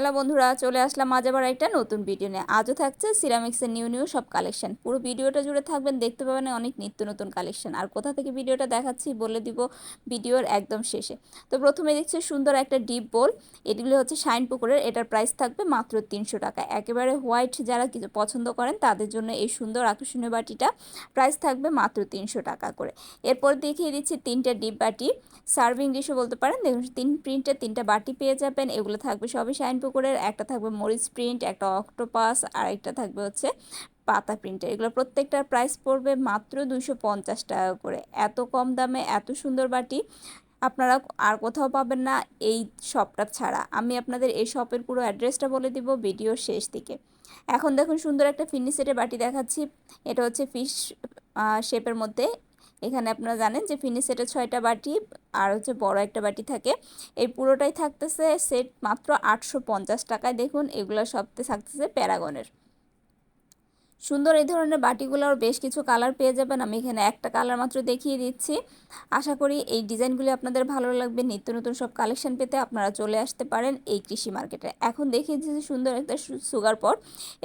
Hello বন্ধুরা, চলে আসলাম আজ আবার একটা নতুন ভিডিও নিয়ে। আজও থাকছে সিরামিক্সের নিউ নিউ সব কালেকশন পুরো ভিডিওটা জুড়ে থাকবেন, দেখতে পাবেন অনেক নিত্য নতুন কালেকশন আর কোথা থেকে ভিডিওটা দেখাচ্ছি বলে দিব ভিডিওর একদম শেষে। তো প্রথমে দেখছি সুন্দর একটা ডিপ বোল এগুলো হচ্ছে শাইন পুকুরের, এটার প্রাইস থাকবে মাত্র তিনশো টাকা। একেবারে হোয়াইট যারা কিছু পছন্দ করেন, তাদের জন্য এই সুন্দর আকর্ষণীয় বাটিটা প্রাইস থাকবে মাত্র তিনশো টাকা করে। এরপর দেখিয়ে দিচ্ছি তিনটা ডিপ বাটি। সার্ভিং ডিশও বলতে পারেন, দেখুন তিন প্রিন্টের তিনটা বাটি পেয়ে যাবেন, এগুলো থাকবে সবই শাইন পুকুরের একটা থাকবে মরিচ প্রিন্ট, একটা অক্টোপাস, আর একটা থাকবে হচ্ছে পাতা প্রিন্টের এগুলো প্রত্যেকটার প্রাইস পড়বে মাত্র দুশো পঞ্চাশ টাকা করে। এত কম দামে, এত সুন্দর বাটি, আপনারা আর কোথাও পাবেন না এই শপটা ছাড়া। আমি আপনাদের এই শপের পুরো অ্যাড্রেসটা বলে দিব ভিডিওর শেষ দিকে। এখন দেখুন সুন্দর একটা ফিনিশ সেটের বাটি দেখাচ্ছি। এটা হচ্ছে ফিশ শেপের মধ্যে এখানে আপনারা জানেন যে ফিনি সেটে ছয়টা বাটি আর হচ্ছে বড় একটা বাটি থাকে। এই পুরোটাই থাকতেছে সেট মাত্র আটশো পঞ্চাশ টাকায়। দেখুন, এগুলো সবতে থাকতেছে প্যারাগনের সুন্দর এই ধরনের বাটিগুলোর বেশ কিছু কালার পেয়ে যাবেন। আমি এখানে একটা কালার মাত্র দেখিয়ে দিচ্ছি। আশা করি এই ডিজাইনগুলি আপনাদের ভালো লাগবে। নিত্য নতুন সব কালেকশন পেতে আপনারা চলে আসতে পারেন এই কৃষি মার্কেটে এখন দেখিয়ে দিচ্ছি সুন্দর একটা সুগার পট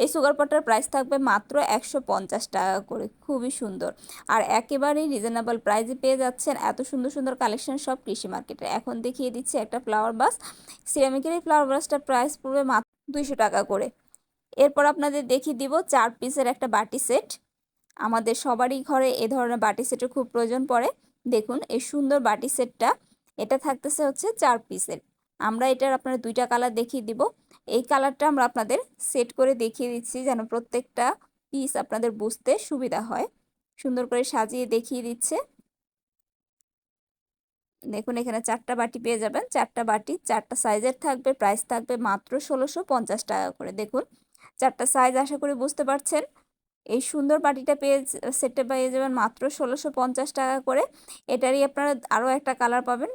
এই সুগার পটটার প্রাইস থাকবে মাত্র একশো পঞ্চাশ টাকা করে। খুবই সুন্দর। আর একেবারেই রিজনেবল প্রাইসে পেয়ে যাচ্ছেন এত সুন্দর সুন্দর কালেকশন সব কৃষি মার্কেটে এখন দেখিয়ে দিচ্ছি একটা ফ্লাওয়ার বাস সিরামিকের এই ফ্লাওয়ার বাসটার প্রাইস পড়বে মাত্র দুইশো টাকা করে। এরপর আপনাদের দেখিয়ে দিব চার পিসের একটা বাটি সেট। আমাদের সবারই ঘরে এ ধরনের বাটি সেটের খুব প্রয়োজন পড়ে। দেখুন, এই সুন্দর বাটি সেটটা, এটা থাকতেছে হচ্ছে চার পিসের। আমরা এটার আপনার দুইটা কালার দেখিয়ে দিব। এই কালারটা আমরা আপনাদের সেট করে দেখিয়ে দিচ্ছি যেন প্রত্যেকটা পিস আপনাদের বুঝতে সুবিধা হয়। সুন্দর করে সাজিয়ে দেখিয়ে দিচ্ছে। দেখুন, এখানে চারটা বাটি পেয়ে যাবেন। চারটা বাটি, চারটা সাইজের থাকবে, প্রাইস থাকবে মাত্র ষোলোশো পঞ্চাশ টাকা করে। দেখুন চারটা সাইজ আশা করি বুঝতে পারছেন। এই সুন্দর বাটিটা পেয়ে সেটটা পেয়ে যাবেন মাত্র ষোলোশো পঞ্চাশ টাকা করে। এটারই আপনারা আরও একটা কালার পাবেন।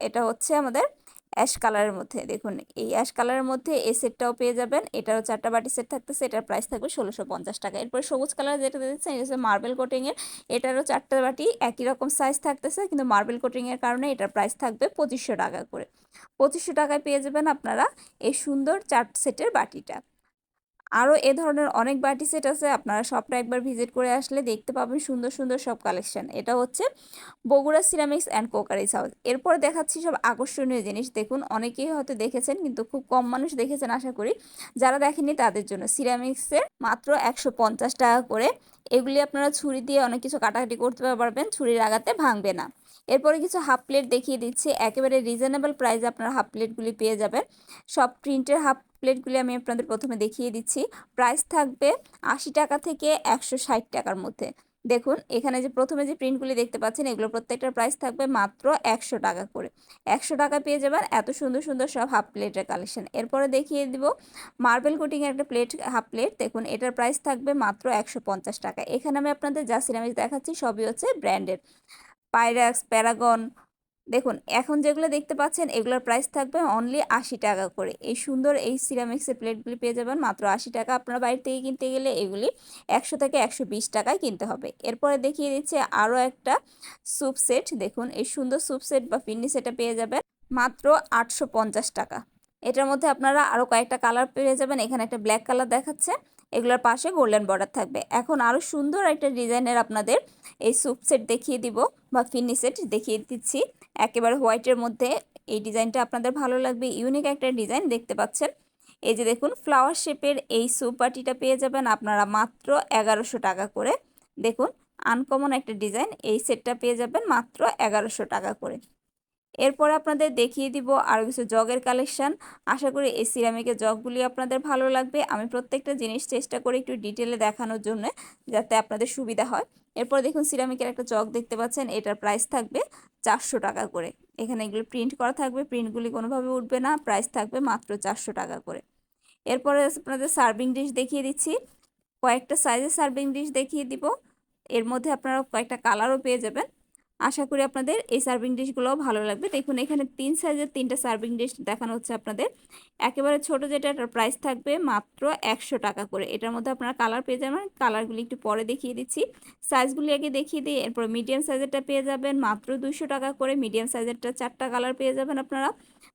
এটা হচ্ছে আমাদের অ্যাশ কালারের মধ্যে। দেখুন, এই অ্যাশ কালারের মধ্যে এই সেটটাও পেয়ে যাবেন। এটারও চারটা বাটি সেট থাকতেছে, এটার প্রাইস থাকবে ষোলোশো পঞ্চাশ টাকা। এরপর সবুজ কালার যেটা দেখছেন এটা হচ্ছে মার্বেল কোটিংয়ের এটারও চারটা বাটি একই রকম সাইজ থাকতেছে, কিন্তু মার্বেল কোটিংয়ের কারণে এটার প্রাইস থাকবে পঁচিশশো টাকা করে। পঁচিশশো টাকায় পেয়ে যাবেন আপনারা এই সুন্দর চার সেটের বাটিটা। আরও এ ধরনের অনেক বাটি সেট আছে, আপনারা সবটা একবার ভিজিট করে আসলে দেখতে পাবেন সুন্দর সুন্দর সব কালেকশন। এটা হচ্ছে Bogura ceramics and crockeries house. এরপরে দেখাচ্ছি সব আকর্ষণীয় জিনিস। দেখুন, অনেকেই হয়তো দেখেছেন, কিন্তু খুব কম মানুষ দেখেছেন, আশা করি। যারা দেখেনি তাদের জন্য। সিরামিক্সের মাত্র একশো পঞ্চাশ টাকা করে এগুলি আপনারা ছুরি দিয়ে অনেক কিছু কাটাকাটি করতে পারবেন, ছুরির আগাতে ভাঙবে না। এরপরে কিছু হাফ প্লেট দেখিয়ে দিচ্ছি। একেবারে রিজনেবল প্রাইসে আপনারা হাফ প্লেটগুলি পেয়ে যাবেন। সব প্রিন্টের হাফ প্লেটগুলি আমি আপনাদের প্রথমে দেখিয়ে দিচ্ছি। প্রাইস থাকবে আশি টাকা থেকে একশো ষাট টাকার মধ্যে। দেখুন, এখানে যে প্রথমে যে প্রিন্টগুলি দেখতে পাচ্ছেন এগুলো প্রত্যেকটার প্রাইস থাকবে মাত্র একশো টাকা করে। একশো টাকা পেয়ে যাবেন এত সুন্দর সুন্দর সব হাফ প্লেটের কালেকশন এরপরে দেখিয়ে দিব মার্বেল কোটিংয়ের একটা প্লেট হাফ প্লেট দেখুন, এটার প্রাইস থাকবে মাত্র একশো পঞ্চাশ টাকা। এখানে আমি আপনাদের যা সিরামিক দেখাচ্ছি, সবই হচ্ছে ব্র্যান্ডের পাইরাক্স প্যারাগন দেখুন, এখন যেগুলো দেখতে পাচ্ছেন, এগুলোর প্রাইস থাকবে অনলি আশি টাকা করে। এই সুন্দর এই সিরামিক্সের প্লেটগুলি পেয়ে যাবেন মাত্র আশি টাকা। আপনার বাইরে থেকে কিনতে গেলে এগুলি একশো থেকে একশো বিশ টাকায় কিনতে হবে। এরপরে দেখিয়ে দিচ্ছে আরও একটা স্যুপ সেট দেখুন, এই সুন্দর স্যুপ সেট বা পিন্নি সেটা পেয়ে যাবেন মাত্র আটশো পঞ্চাশ টাকা। এটার মধ্যে আপনারা আরও কয়েকটা কালার পেয়ে যাবেন। এখানে একটা ব্ল্যাক কালার দেখাচ্ছে। এগুলোর পাশে গোল্ডেন বর্ডার থাকবে। এখন আরও সুন্দর একটা ডিজাইনের আপনাদের এই স্যুপ সেট দেখিয়ে দিব বা ফিনি সেট দেখিয়ে দিচ্ছি। একেবারে হোয়াইটের মধ্যে এই ডিজাইনটা আপনাদের ভালো লাগবে। ইউনিক একটা ডিজাইন দেখতে পাচ্ছেন। এই যে দেখুন, ফ্লাওয়ার শেপের এই স্যুপ পাটিটা পেয়ে যাবেন আপনারা মাত্র এগারোশো টাকা করে। দেখুন, আনকমন একটা ডিজাইন। এই সেটটা পেয়ে যাবেন মাত্র এগারোশো টাকা করে। এরপর আপনাদের দেখিয়ে দিব আরও কিছু জগের কালেকশান আশা করি এই সিরামিকের জগগুলি আপনাদের ভালো লাগবে। আমি প্রত্যেকটা জিনিস চেষ্টা করি একটু ডিটেলে দেখানোর জন্য যাতে আপনাদের সুবিধা হয়। এরপর দেখুন সিরামিকের একটা জগ দেখতে পাচ্ছেন, এটার প্রাইস থাকবে চারশো টাকা করে। এখানে এগুলো প্রিন্ট করা থাকবে প্রিন্টগুলি কোনোভাবে উঠবে না প্রাইস থাকবে মাত্র চারশো টাকা করে। এরপরে আপনাদের সার্ভিং ডিশ দেখিয়ে দিচ্ছি। কয়েকটা সাইজের সার্ভিং ডিশ দেখিয়ে দিব। এর মধ্যে আপনারা কয়েকটা কালারও পেয়ে যাবেন। আশা করি আপনাদের এই সার্ভিং ডিশগুলোও ভালো লাগবে। দেখুন, এখানে তিন সাইজের তিনটা সার্ভিং ডিশ দেখানো হচ্ছে আপনাদের। একেবারে ছোট যেটা, এটার প্রাইস থাকবে মাত্র একশো টাকা করে। এটার মধ্যে আপনারা কালার পেয়ে যাবেন। কালারগুলি একটু পরে দেখিয়ে দিচ্ছি। সাইজগুলি আগে দেখিয়ে দিই, এরপর মিডিয়াম সাইজেরটা পেয়ে যাবেন মাত্র দুশো টাকা করে। মিডিয়াম সাইজেরটা চারটা কালার পেয়ে যাবেন আপনারা।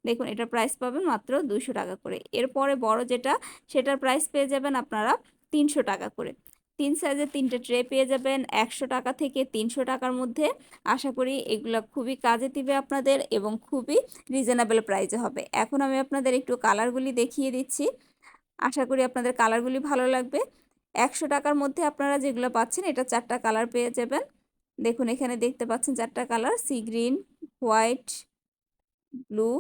দেখুন, এটার প্রাইস পাবেন মাত্র দুশো টাকা করে। এরপরে বড় যেটা, সেটার প্রাইস পেয়ে যাবেন আপনারা তিনশো টাকা করে। তিন সাইজের তিনটে ট্রে পেয়ে যাবেন। একশো টাকা থেকে তিনশো টাকার মধ্যে। আশা করি এগুলো খুবই কাজে দিবে আপনাদের এবং খুবই রিজনেবল প্রাইসে হবে। এখন আমি আপনাদের একটু কালারগুলি দেখিয়ে দিচ্ছি। আশা করি আপনাদের কালারগুলি ভালো লাগবে। একশো টাকার মধ্যে আপনারা যেগুলো পাচ্ছেন, এটা চারটা কালার পেয়ে যাবেন। দেখুন, এখানে দেখতে পাচ্ছেন চারটা colour sea green white blue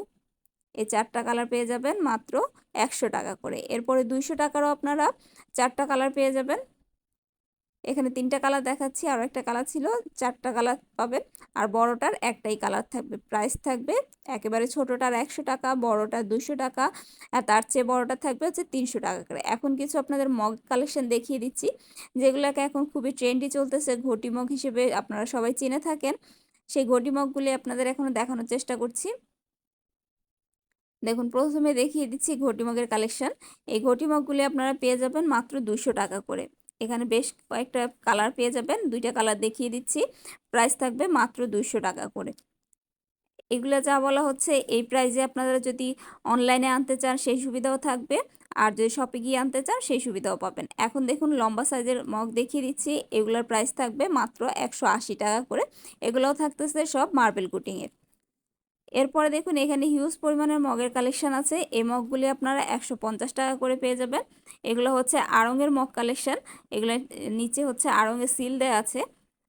এই চারটা কালার পেয়ে যাবেন মাত্র একশো টাকা করে। এরপরে দুইশো টাকারও আপনারা চারটা কালার পেয়ে যাবেন। এখানে তিনটা কালার দেখাচ্ছি, আর একটা কালার ছিল, চারটা কালার পাবেন। আর বড়টার একটাই কালার থাকবে প্রাইস থাকবে একেবারে ছোটোটার একশো টাকা, বড়টার দুশো টাকা, আর তার চেয়ে বড়টা থাকবে হচ্ছে তিনশো টাকা করে। এখন কিছু আপনাদের মগ কালেকশন দেখিয়ে দিচ্ছি, যেগুলোকে এখন খুবই ট্রেন্ডি চলতেছে, ঘটি মগ হিসেবে আপনারা সবাই চিনে থাকেন। সেই ঘটি মগগুলি আপনাদের এখনও দেখানোর চেষ্টা করছি। দেখুন, প্রথমে দেখিয়ে দিচ্ছি ঘটি মগের কালেকশন এই ঘটি মগগুলি আপনারা পেয়ে যাবেন মাত্র দুশো টাকা করে। এখানে বেশ কয়েকটা কালার পেয়ে যাবেন। দুইটা কালার দেখিয়ে দিচ্ছি। প্রাইস থাকবে মাত্র দুইশো টাকা করে। এগুলো যা বলা হচ্ছে, এই প্রাইজে আপনারা যদি অনলাইনে আনতে চান, সেই সুবিধাও থাকবে। আর যদি শপে গিয়ে আনতে চান, সেই সুবিধাও পাবেন। এখন দেখুন, লম্বা সাইজের মগ দেখিয়ে দিচ্ছি। এগুলোর প্রাইস থাকবে মাত্র একশো আশি টাকা করে। এগুলোও থাকতেছে সব মার্বেল কুটিংয়ের। এরপরে দেখুন, এখানে হিউজ পরিমাণের মগের কালেকশান আছে। এই মগগুলি আপনারা একশো পঞ্চাশ টাকা করে পেয়ে যাবেন। এগুলো হচ্ছে আড়ঙের মগ কালেকশান এগুলো নিচে হচ্ছে আড়ঙের সিল দেওয়া আছে।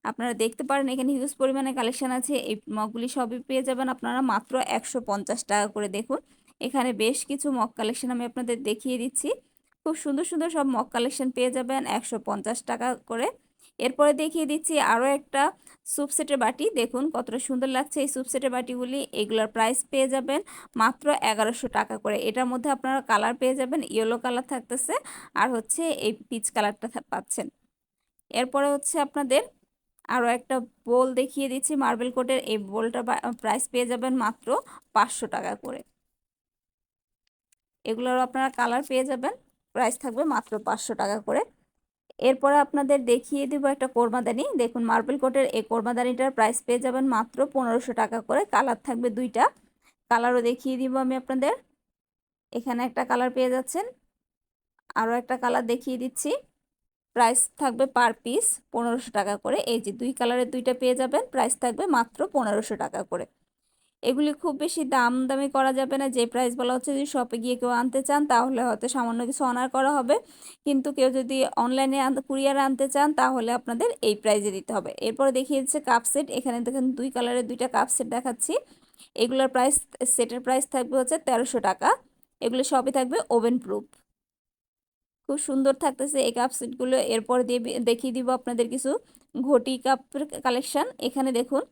আপনারা দেখতে পারেন, এখানে হিউজ পরিমাণে কালেকশন আছে। এই মগগুলি সবই পেয়ে যাবেন আপনারা মাত্র একশো পঞ্চাশ টাকা করে। দেখুন, এখানে বেশ কিছু মগ কালেকশন আমি আপনাদের দেখিয়ে দিচ্ছি। খুব সুন্দর সুন্দর সব মগ কালেকশন পেয়ে যাবেন একশো পঞ্চাশ টাকা করে। এরপরে দেখিয়ে দিচ্ছি আরও একটা স্যুপ সেটের বাটি। দেখুন কতটা সুন্দর লাগছে এই স্যুপ সেটের বাটিগুলি। এগুলোর প্রাইস পেয়ে যাবেন মাত্র এগারোশো টাকা করে। এটার মধ্যে আপনারা কালার পেয়ে যাবেন ইয়েলো কালার থাকতেছে আর হচ্ছে এই পিচ কালারটা পাচ্ছেন। এরপরে হচ্ছে আপনাদের আরও একটা বোল দেখিয়ে দিচ্ছি মার্বেল কোটের এই বোলটা প্রাইস পেয়ে যাবেন মাত্র পাঁচশো টাকা করে। এগুলোর আপনারা কালার পেয়ে যাবেন। প্রাইস থাকবে মাত্র পাঁচশো টাকা করে। এরপরে আপনাদের দেখিয়ে দিব একটা কোরমাদানি দেখুন, মার্বেল কোটের এই কোরমাদানিটার প্রাইস পেয়ে যাবেন মাত্র পনেরোশো টাকা করে। কালার থাকবে দুইটা। কালারও দেখিয়ে দিব আমি আপনাদের। এখানে একটা কালার পেয়ে যাচ্ছেন। আরও একটা কালার দেখিয়ে দিচ্ছি। প্রাইস থাকবে পার পিস পনেরোশো টাকা করে। এই যে দুই কালারের দুইটা পেয়ে যাবেন। প্রাইস থাকবে মাত্র পনেরোশো টাকা করে। এগুলি খুব বেশি দাম দামি করা যাবে না। যে প্রাইস বলা হচ্ছে, যদি শপে গিয়ে কেউ আনতে চান, তাহলে হয়তো সামান্য কিছু অনার করা হবে। কিন্তু কেউ যদি অনলাইনে কুরিয়ার আনতে চান, তাহলে আপনাদের এই প্রাইজে দিতে হবে। এরপরে দেখিয়ে দিচ্ছে কাপ সেট এখানে দেখেন দুই কালারের দুইটা কাপ সেট দেখাচ্ছি। এগুলোর প্রাইস সেটের প্রাইস থাকবে হচ্ছে তেরোশো টাকা। এগুলো সবই থাকবে ওভেন প্রুফ খুব সুন্দর থাকতেছে এই কাপ সেটগুলো এরপর দিয়ে দেখিয়ে দিব আপনাদের কিছু ঘটি কাপের কালেকশান এখানে দেখুন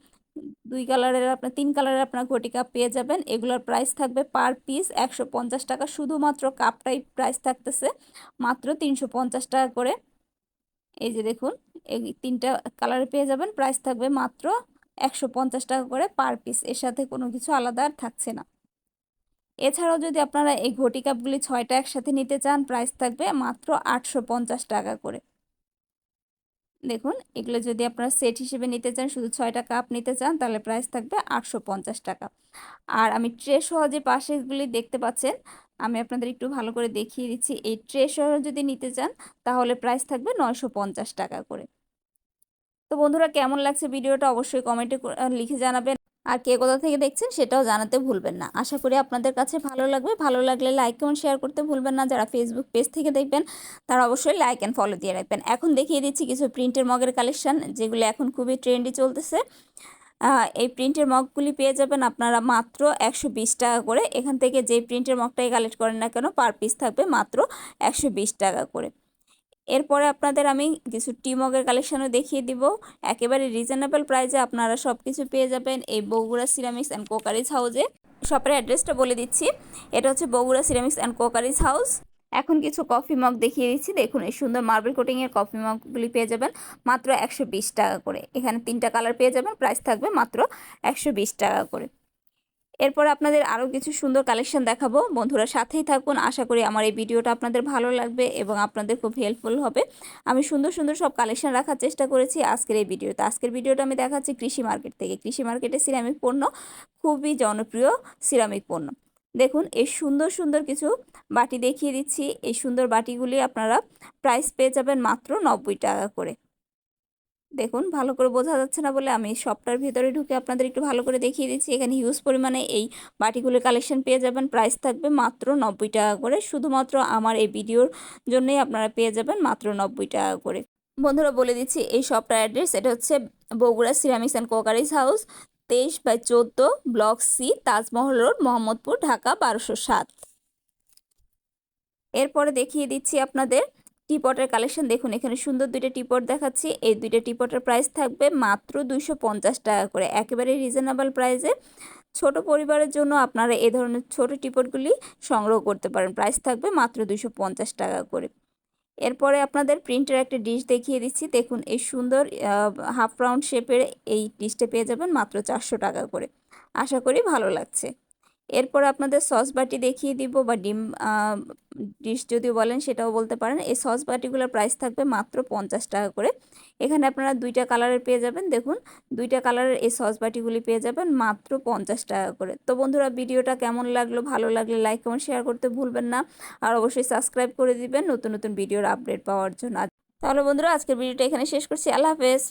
দুই কালারের আপনার তিন কালারের আপনার ঘটি কাপ পেয়ে যাবেন। এগুলোর প্রাইস থাকবে পার পিস একশো পঞ্চাশ টাকা। শুধুমাত্র কাপটাই প্রাইস থাকতেছে মাত্র তিনশো পঞ্চাশ টাকা করে। এই যে দেখুন, এই তিনটা কালারে পেয়ে যাবেন। প্রাইস থাকবে মাত্র একশো পঞ্চাশ টাকা করে পার পিস এর সাথে কোনো কিছু আলাদা আর থাকছে না। এছাড়াও যদি আপনারা এই ঘটি কাপগুলি ছয়টা একসাথে নিতে চান প্রাইস থাকবে মাত্র আটশো পঞ্চাশ টাকা করে। দেখুন, এগুলো যদি আপনারা সেট হিসেবে নিতে চান, শুধু ছয়টা কাপ নিতে চান, তাহলে প্রাইস থাকবে আটশো পঞ্চাশ টাকা। আর আমি ট্রে সহ যে পাশেগুলি দেখতে পাচ্ছেন, আমি আপনাদের একটু ভালো করে দেখিয়ে দিচ্ছি। এই ট্রে সহ যদি নিতে চান, তাহলে প্রাইস থাকবে নয়শো পঞ্চাশ টাকা করে। তো বন্ধুরা, কেমন লাগছে ভিডিওটা অবশ্যই কমেন্টে লিখে জানাবেন। আর কে কোথা থেকে দেখছেন সেটাও জানাতে ভুলবেন না। আশা করি আপনাদের কাছে ভালো লাগবে। ভালো লাগলে লাইক কমেন্ট শেয়ার করতে ভুলবেন না। যারা ফেসবুক পেজ থেকে দেখবেন, তারা অবশ্যই লাইক অ্যান্ড ফলো দিয়ে রাখবেন। এখন দেখিয়ে দিচ্ছি কিছু প্রিন্টের মগের কালেকশন যেগুলো এখন খুবই ট্রেন্ডি চলতেছে। এই প্রিন্টের মগগুলি পেয়ে যাবেন আপনারা মাত্র একশো বিশ টাকা করে। এখান থেকে যে প্রিন্টের মগটাই কালেক্ট করেন না কেন পার পিস থাকবে মাত্র একশো বিশ টাকা করে। এরপরে আপনাদের আমি কিছু টিমগের কালেকশানও দেখিয়ে দিব। একেবারে রিজনেবল প্রাইসে আপনারা সব কিছু পেয়ে যাবেন এই বগুড়া সিরামিক্স অ্যান্ড কোকারিজ হাউসে শপের অ্যাড্রেসটা বলে দিচ্ছি। এটা হচ্ছে Bogura ceramics and crockeries house এখন কিছু কফি মগ দেখিয়ে দিচ্ছি। দেখুন, এই সুন্দর মার্বেল কোটিংয়ের কফি মগগুলি পেয়ে যাবেন মাত্র একশো বিশ টাকা করে। এখানে তিনটা কালার পেয়ে যাবেন। প্রাইস থাকবে মাত্র একশো বিশ টাকা করে। এরপর আপনাদের আরও কিছু সুন্দর কালেকশন দেখাবো। বন্ধুরা সাথেই থাকুন। আশা করি আমার এই ভিডিওটা আপনাদের ভালো লাগবে এবং আপনাদের খুব হেল্পফুল হবে। আমি সুন্দর সুন্দর সব কালেকশন রাখার চেষ্টা করেছি আজকের এই ভিডিওতে। আজকের ভিডিওটা আমি দেখাচ্ছি কৃষি মার্কেট থেকে। কৃষি মার্কেটে সিরামিক পণ্য, খুবই জনপ্রিয় সিরামিক পণ্য। দেখুন, এই সুন্দর সুন্দর কিছু বাটি দেখিয়ে দিচ্ছি। এই সুন্দর বাটিগুলি আপনারা প্রাইস পেয়ে যাবেন মাত্র নব্বই টাকা করে। দেখুন, ভালো করে বোঝা যাচ্ছে না বলে আমি শপটার ভিতরে ঢুকে আপনাদের একটু ভালো করে দেখিয়ে দিচ্ছি। এখানে হিউজ পরিমাণে এই বাটিগুলোর কালেকশন পেয়ে যাবেন। প্রাইস থাকবে মাত্র নব্বই টাকা করে। শুধুমাত্র আমার এই ভিডিওর জন্যই আপনারা পেয়ে যাবেন মাত্র নব্বই টাকা করে। বন্ধুরা, বলে দিচ্ছি, এই শপটার অ্যাড্রেস এটা হচ্ছে Bogura ceramics and crockeries house তেইশ বাই চোদ্দ block C Taj Mahal road, Mohammadpur, Dhaka বারোশো সাত। এরপরে দেখিয়ে দিচ্ছি আপনাদের টিপটের কালেকশন দেখুন, এখানে সুন্দর দুইটা টিপট দেখাচ্ছি। এই দুইটা টিপটের প্রাইস থাকবে মাত্র দুইশো পঞ্চাশ টাকা করে, একেবারে রিজনেবল প্রাইসে ছোট পরিবারের জন্য আপনারা এ ধরনের ছোট টিপটগুলি সংগ্রহ করতে পারেন প্রাইস থাকবে মাত্র দুইশো পঞ্চাশ টাকা করে। এরপরে আপনাদের প্রিন্টের একটা ডিশ দেখিয়ে দিচ্ছি, দেখুন এই সুন্দর হাফ রাউন্ড শেপের এই ডিশটা পেয়ে যাবেন মাত্র চারশো টাকা করে। আশা করি ভালো লাগছে। এরপর আপনাদের সস বাটি দেখিয়ে দিব বা ডিম ডিশ যদি বলেন সেটাও বলতে পারেন। এই সস বাটিগুলোর প্রাইস থাকবে মাত্র পঞ্চাশ টাকা করে। এখানে আপনারা দুইটা কালারের পেয়ে যাবেন। দেখুন, দুইটা কালারের এই সস বাটিগুলি পেয়ে যাবেন মাত্র পঞ্চাশ টাকা করে। তো বন্ধুরা, ভিডিওটা কেমন লাগল? ভালো লাগলে লাইক কমেন্ট শেয়ার করতে ভুলবেন না। আর অবশ্যই সাবস্ক্রাইব করে দিবেন নতুন নতুন ভিডিওর আপডেট পাওয়ার জন্য। তাহলে বন্ধুরা, আজকের ভিডিওটা এখানে শেষ করছি। আল্লাহ হাফেজ।